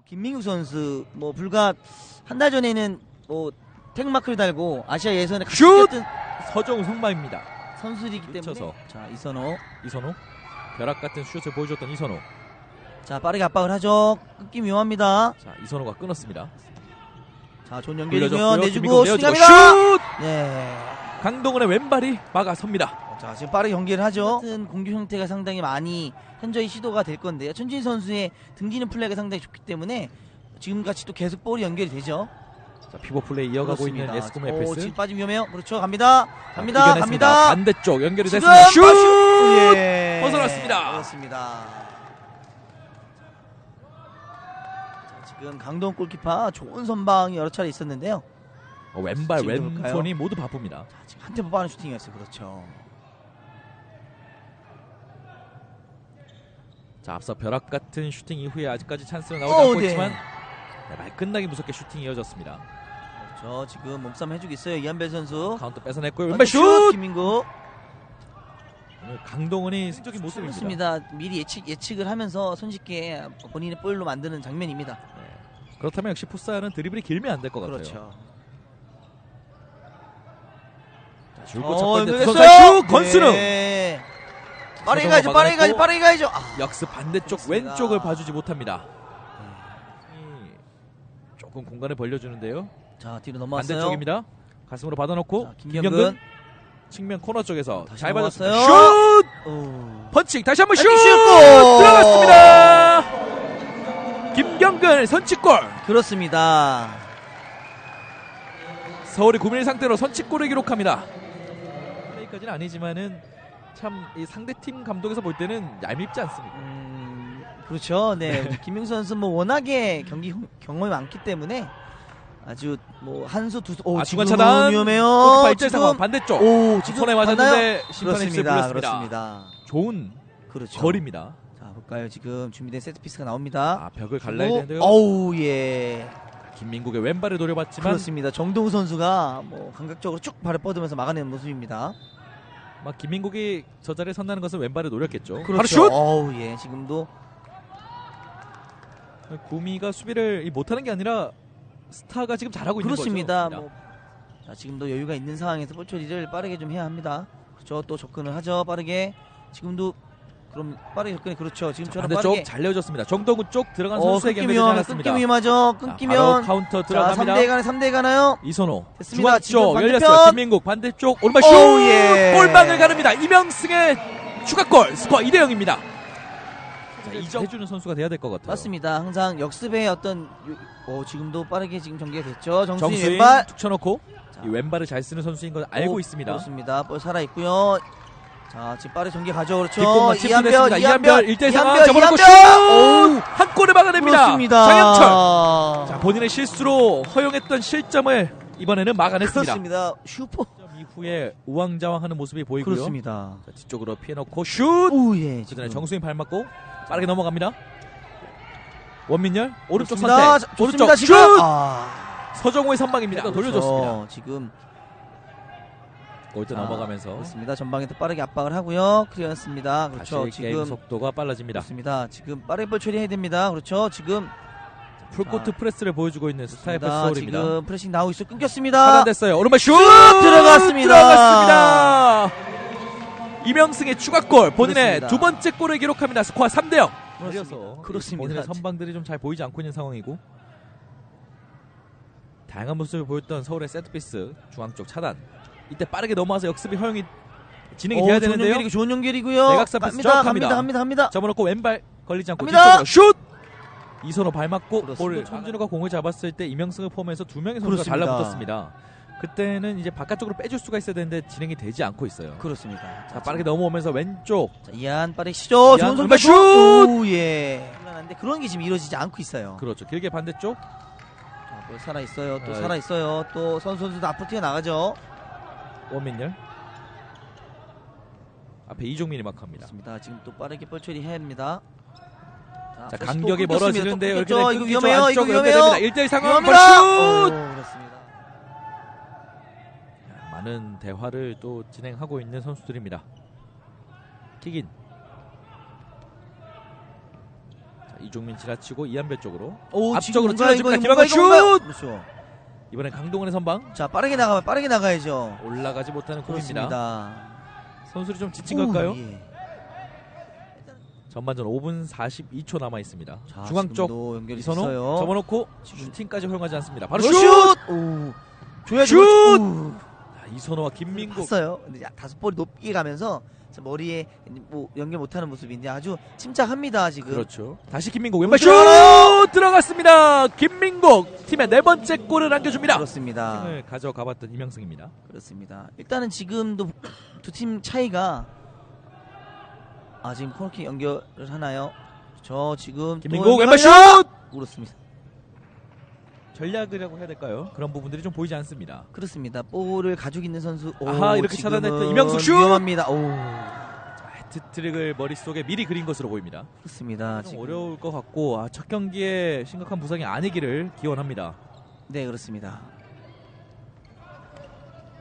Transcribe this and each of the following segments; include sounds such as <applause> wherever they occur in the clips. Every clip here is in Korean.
뭐 김민국 선수 뭐 불과 한 달 전에는 뭐 택마크를 달고 아시아 예선에 같이 슛! 뛰었던 서정우 성마입니다. 선수이기 때문에 묻혀서. 자 이선호 이선호 벼락 같은 슛을 보여줬던 이선호. 자 빠르게 압박을 하죠 끊기 위험합니다 자 이선호가 끊었습니다. 자 좋은 올려줬고요. 연결이고요 내주고 김민국 내어주고 슈팅합니다 슛! 네. 강동원의 왼발이 막아섭니다. 자 지금 빠르게 연결을 하죠 같은 공격 형태가 상당히 많이 현저히 시도가 될 건데요 천진 선수의 등지는 플레이가 상당히 좋기 때문에 지금같이 또 계속 볼이 연결이 되죠 자 피보 플레이 이어가고 있는 그렇습니다. 에스코모 오, 에페스. 지금 빠지면 위험해요 그렇죠 갑니다 갑니다 이겨냈습니다. 갑니다 반대쪽 연결이 지금 됐습니다. 슛! 빠슈! 예. 벗어났습니다. 그렇습니다. 자, 지금 강동 골키퍼 좋은 선방이 여러 차례 있었는데요. 어, 왼발 지금 볼까요? 왼손이 모두 바쁩니다. 자, 지금 한 템포 빠른 슈팅이었어요. 그렇죠. 자 앞서 벼락 같은 슈팅 이후에 아직까지 찬스는 나오지 오, 않고 네. 있지만 네, 말끝나기 무섭게 슈팅이 이어졌습니다. 그렇죠. 지금 몸싸움 해주고 있어요. 이한벨 선수. 카운터 뺏어냈고요. 왼발 슛! 김민구. 오늘 강동원이 승적인 모습입니다. 그렇습니다. 미리 예측 예측을 하면서 손쉽게 본인의 볼로 만드는 장면입니다. 네. 그렇다면 역시 풋살은 드리블이 길면 안 될 것 같아요. 그렇죠. 자, 줄곧 어, 첫 번째 연결했어요. 두선살 슛! 권순우! 네. 빠르게 가야죠. 빠르게 가야죠. 빠르게 가야죠. 아, 역습 반대쪽 그렇습니다. 왼쪽을 봐주지 못합니다. 이, 조금 공간을 벌려주는데요. 자 뒤로 넘어왔어요. 반대쪽입니다. 가슴으로 받아놓고 자, 김경근 김경근. 측면 코너 쪽에서 잘. 넘어왔어요. 슛! 오. 펀칭 다시 한번 슛! 슈 들어갔습니다. 김경근 선취골. 그렇습니다. 서울이 9일 상태로 선취골을 기록합니다. 플레이까지는 아니지만은 참 이 상대 팀 감독에서 볼 때는 얄밉지 않습니다. 음, 그렇죠. 네. <laughs> 김민수 선수 뭐 워낙에 경기 형- 경험이 많기 때문에 아주 뭐 한수 두수 오 아, 지금 중간 차단. 위험해요. 상황 반대쪽. 오 지금 손에? 맞았는데 심판의 그렇습니다. 그렇습니다. 좋은 그렇죠. 거리입니다. 자 볼까요? 지금 준비된 세트 피스가 나옵니다. 아 벽을 갈라야 그리고- 되는데요. 어우 예. 김민국의 왼발을 노려봤지만 그렇습니다. 정동우 선수가 뭐 감각적으로 쭉 발을 뻗으면서 막아내는 모습입니다. 막 김민국이 저 자리에 선다는 것은 왼발을 노렸겠죠. 바로 그렇죠. 슛! 어우 예. 지금도 구미가 수비를 이 못하는 게 아니라 스타가 지금 잘하고 있는 그렇습니다. 거죠. 뭐, 자, 지금도 여유가 있는 상황에서 볼 처리를 빠르게 좀 해야 합니다. 그렇죠. 또 접근을 하죠. 빠르게. 지금도 그럼 빠르게 접근이 그렇죠. 자, 지금처럼 반대쪽 빠르게. 잘 내어줬습니다. 정동구 쪽 들어간 어, 선수에게 끊기 연결되지 위험해. 않았습니다. 끊기 위험하죠. 자, 끊기면 바로 카운터 자, 들어갑니다. 3대 가나요? 3대 가나요? 이선호 됐습니다. 중앙쪽. 열렸어요. 김민국 반대쪽 오른발 슛! 오, 예. 골망을 가릅니다. 이명승의 추가골 스코어 2대 0입니다. 이점 해주는 선수가 돼야 될 것 같아요. 맞습니다. 항상 역습의 어떤 요- 어, 지금도 빠르게 지금 전개가 됐죠. 정수인 정수인 왼발. 툭 쳐놓고 자, 이 왼발을 잘 쓰는 선수인 걸 알고 오, 있습니다. 그렇습니다. 볼 살아 있고요. 자, 지금 빠르게 전개 가죠. 그렇죠. 뒷공만 침투됐습니다. 이한별 1대 상황 이한별, 접어놓고 슛! 이한별! 한 골을 막아냅니다. 그렇습니다. 장영철. 자, 본인의 실수로 허용했던 실점을 이번에는 막아냈습니다. 그렇습니다. 슈퍼. 점 이후에 우왕좌왕하는 모습이 보이고요. 그렇습니다. 자, 뒤쪽으로 피해놓고 슛! 오, 예. 그 전에 정수인 발 맞고 빠르게 넘어갑니다. 원민열 오른쪽 좋습니다. 선택. 자, 오른쪽 좋습니다. 슛! 지금. 아, 서정호의 선방입니다. 돌려줬습니다. 그렇죠. 지금 골대 자, 넘어가면서 그렇습니다. 전방에 또 빠르게 압박을 하고요. 클리어했습니다. 그렇죠. 지금 속도가 빨라집니다. 그렇습니다. 지금 빠르게 볼 처리해야 됩니다. 그렇죠. 지금 풀코트 자, 프레스를 보여주고 있는 자, 서울입니다. 지금 프레싱 나오고 있어. 끊겼습니다. 차단됐어요. 오른발 슛! 들어갔습니다. 들어갔습니다. 이명승의 추가골 본인의 그렇습니다. 두 번째 골을 기록합니다. 스코어 3대 0. 그렇습니다. 그렇습니다. 본인의 선방들이 좀 잘 보이지 않고 있는 상황이고 다양한 모습을 보였던 서울의 세트피스 중앙 쪽 차단. 이때 빠르게 넘어와서 역습이 허용이 진행이 오, 돼야 좋은 되는데요. 연결이고 좋은 연결이고요. 내각사 패스 쭉 갑니다. 갑니다. 갑니다. 갑니다. 갑니다. 접어놓고 왼발 걸리지 않고 갑니다. 뒤쪽으로 슛! 이선호 발 맞고 그렇습니다. 볼 손준호가 공을 잡았을 때 이명승을 포함해서 두 명의 선수가 그렇습니다. 달라붙었습니다. 그때는 이제 바깥쪽으로 빼줄 수가 있어야 되는데 진행이 되지 않고 있어요. 그렇습니다. 자, 빠르게 넘어오면서 왼쪽 자, 이한 빠르게 시죠. 이한 좋은 선수. 슛! 오, 예. 곤란한데 그런 게 지금 이루어지지 않고 있어요. 그렇죠. 길게 반대쪽 자, 볼 살아 있어요. 또 아, 살아 있어요. 또 선수 선수도 앞으로 튀어 나가죠. 원민열 앞에 이종민이 마크합니다. 그렇습니다. 지금 또 빠르게 볼 처리 해야 됩니다. 자또 간격이. 멀어지는데요. 또 이렇게. 되면 이거. 위험해요. 이거 위험해요. 연결됩니다. 1대1 상황 볼 위험해라. 슛! 오, 그렇습니다. 자, 많은 대화를 또 진행하고 있는 선수들입니다. 킥인. 자, 이종민 지나치고 이한배 쪽으로 오, 앞쪽으로 찔러줍니다. 이거, 슛! 그렇죠. 이번엔 강동원의 선방 자 빠르게 나가면 빠르게 나가야죠. 올라가지 못하는. 그렇습니다. 선수들이 좀 지친 오, 걸까요? 예. 전반전 5분 42초 남아 있습니다. 자, 중앙 쪽 지금도 연결이 이선호 있어요. 접어놓고 슈팅까지 허용하지 않습니다. 바로 슛! 슛! 오. 줘야죠. 슛! 오. 자, 이선호와 김민국 봤어요. 근데 야, 다섯 볼이 높게 가면서 저 머리에 뭐 연결 못하는 모습인데 아주 침착합니다 지금. 그렇죠. 다시 김민국 왼발 슛! 들어갔습니다. 김민국 팀의 네 번째 골을 안겨줍니다. 그렇습니다. 팀을 가져가봤던 이명승입니다. 그렇습니다. 일단은 지금도 두 팀 차이가 아 지금 코너킥 연결을 하나요? 저 지금 또 김민국 왼발 슛. 그렇습니다. 전략이라고 해야 될까요? 그런 부분들이 좀 보이지 않습니다. 그렇습니다. 볼을 가지고 있는 선수. 오, 아하, 이렇게 차단했던 이명수 슛! 위험합니다. 오, 자, 헤트트릭을 머릿속에 미리 그린 것으로 보입니다. 그렇습니다. 좀 지금. 어려울 것 같고 아, 첫 경기에 심각한 부상이 아니기를 기원합니다. 네 그렇습니다.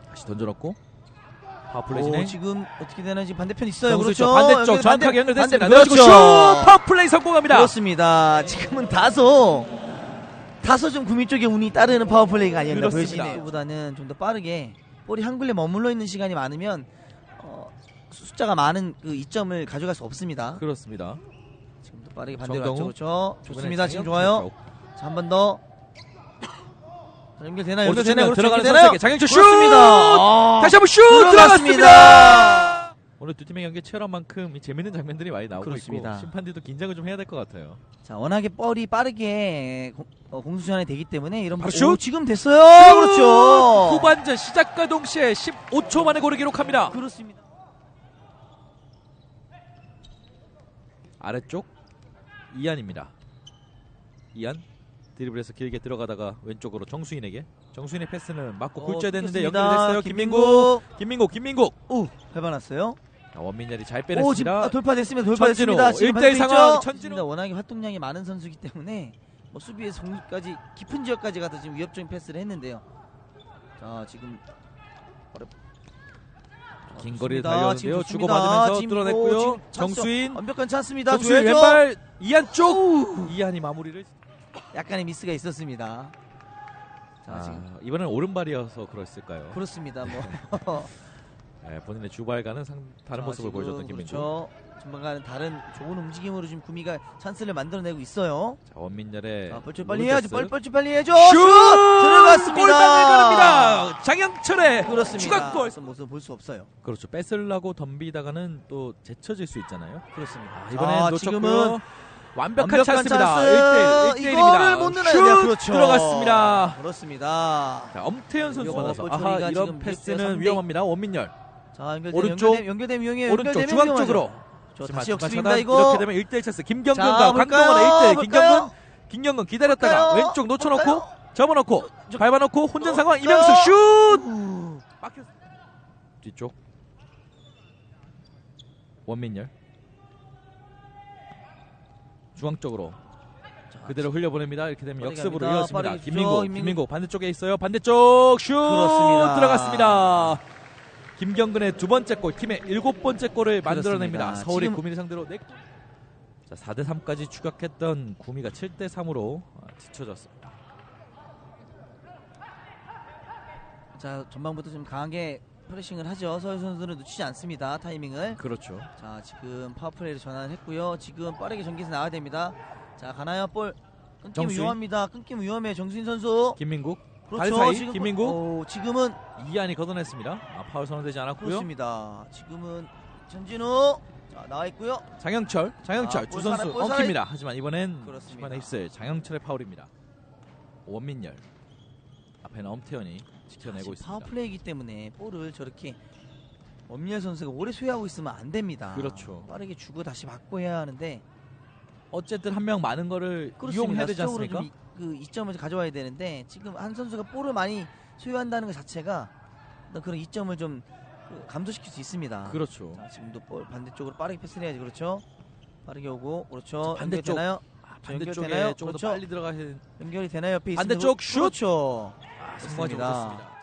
다시 던져놓고 파워플레이 오, 진행. 지금 어떻게 되나 지금 반대편 있어요. 그렇죠. 쪽 반대쪽 정확하게 연결됐습니다. 반대- 그렇죠. 슛! 파워플레이 성공합니다. 그렇습니다. 지금은 다소 다소 좀 구미 쪽에 운이 따르는 파워플레이가 아니었나 그렇습니다. 보여지네요. 보다는 좀 더 빠르게 볼이 한 굴레 머물러 있는 시간이 많으면 어, 숫자가 많은 그 이점을 가져갈 수 없습니다. 그렇습니다. 지금도 빠르게 반대로 정동우. 왔죠. 그렇죠. 좋습니다. 지금 좋아요. 쪽. 자, 한 번 더. 자, 연결되나요? 연결되나요? 측면 들어가는 연결되나요? 선수에게 장영철 슛! 그렇습니다. 아, 다시 한번 슛 들어갔습니다. 들어갔습니다. 오늘 두 팀의 경기 치열한 만큼 이 재밌는 장면들이 많이 나오고 그렇습니다. 있고 심판들도 긴장을 좀 해야 될 것 같아요. 자, 워낙에 뻘이 빠르게 공, 어, 공수전에 되기 때문에 이런 바로 오, 슛! 지금 됐어요. 그렇죠. 후반전 시작과 동시에 15초 만에 골을 기록합니다. 그렇습니다. 아래쪽 이안입니다. 이안 드리블에서 길게 들어가다가 왼쪽으로 정수인에게 정수인의 패스는 맞고 골절 됐는데 어, 끊겼습니다. 연결이 됐어요. 김민국, 김민국, 김민국. 오, 밟아놨어요. 자, 원민열이 잘 오, 지금 빼냈습니다. 아, 돌파됐습니다. 돌파됐습니다. 지금 1대1 반대쪽 상황, 있죠? 천진호. 워낙에 활동량이 많은 선수이기 때문에 뭐 수비에서 공격까지 깊은 지역까지 가서 지금 위협적인 패스를 했는데요. 자, 지금 어렵... 자, 긴 거리를 좋습니다. 달렸는데요. 지금 좋습니다. 주고받으면서 지금, 뚫어냈고요. 지금 찬스 정수인, 완벽한 찬스입니다. 정수인 줘야죠. 왼발 이안 쪽. 이안이 마무리를. 약간의 미스가 있었습니다. 자, 아, 지금 이번엔 오른발이어서 그랬을까요? 그렇습니다. 뭐 <laughs> 네, 본인의 주발과는 상, 다른 자, 모습을 지금 보여줬던 김민국. 그렇죠. 전반과는 다른 좋은 움직임으로 지금 구미가 찬스를 만들어내고 있어요. 자, 원민열의 자, 뻘쭘 빨리 해야지. 로드패스. 뻘뻘 빨리 해야죠. 슛! 들어갔습니다. 가릅니다. 장영철의 그렇습니다. 추가골. 모습 볼 수 없어요. 그렇죠. 뺏으려고 덤비다가는 또 제쳐질 수 있잖아요. 그렇습니다. 아, 이번엔 자, 놓쳤고요. 지금은 완벽한, 완벽한 찬스입니다. 찬스. 1대1, 1대1입니다. 이거를 못 넣어야. 그렇죠. 들어갔습니다. 그렇습니다. 자, 엄태현 선수 이거 받아서 볼 아하 이런 패스는 위험합니다. 원민열 자, 연결되면 오른쪽, 연결되면, 연결되면 위험해요. 오른쪽 중앙. 쪽으로 저 다시 역습입니다 차단. 이거. 이렇게 되면 1대1 찬스 자, 김경근과? 강동원의 1대1 볼까요? 김경근 김경근 기다렸다가 볼까요? 왼쪽 놓쳐놓고 볼까요? 접어놓고 저- 밟아놓고 혼전 상황 볼까요? 이명수 슛 우. 막혔 뒤쪽 원민열 중앙 쪽으로 자, 그대로 흘려보냅니다. 이렇게 되면 역습으로. 이어집니다. 김민국, 김민국. 반대쪽에 있어요. 반대쪽 슛 그렇습니다. 들어갔습니다. 김경근의 두 번째 골, 팀의 일곱 번째 골을 만들어냅니다. 그렇습니다. 지금- 구미를 상대로 네. 자, 4대 3까지 추격했던 구미가 7대 3으로 뒤쳐졌습니다. 자, 전방부터 좀 강하게 프레싱을 하죠. 서울 선수들은 놓치지 않습니다. 타이밍을. 그렇죠. 자, 지금 파워플레이를 전환을 했고요. 지금 빠르게 전기에서 나와야 됩니다. 자, 가나요? 볼 끊기면 정수인. 위험합니다. 끊기면 위험해요. 정수인 선수. 김민국, 그렇죠. 발 사이, 지금 김민국. 오, 지금은 이안이 걷어냈습니다. 아, 파울 선언되지 않았고요. 그렇습니다. 지금은 전진우 자, 나와 있고요. 장영철, 장영철 아, 두볼 선수 엉킵니다. 하지만 이번엔. 심판의 휩쓸 장영철의 파울입니다. 원민열 앞에는 엄태현이 지켜내고 있습니다. 파워플레이이기 때문에 볼을 저렇게 엄미열 선수가 오래 소유하고 있으면 안 됩니다. 그렇죠. 빠르게 주고 다시 받고 해야 하는데 어쨌든 한 명 많은 거를 이용해야 되지 않습니까? 그 이점을 가져와야 되는데 지금 한 선수가 볼을 많이 소유한다는 것 자체가 그런 이점을 좀 그, 감소시킬 수 있습니다. 그렇죠. 자, 지금도 볼 반대쪽으로 빠르게 패스를 해야지 그렇죠. 빠르게 오고 그렇죠. 자, 반대쪽. 연결되나요? 아, 자, 반대쪽에 연결되나요? 조금 더 그렇죠. 빨리 들어가야 연결이 되나요? 옆에. 반대쪽 슛! 그렇죠. 아, 승부하지 그렇습니다. 못했습니다.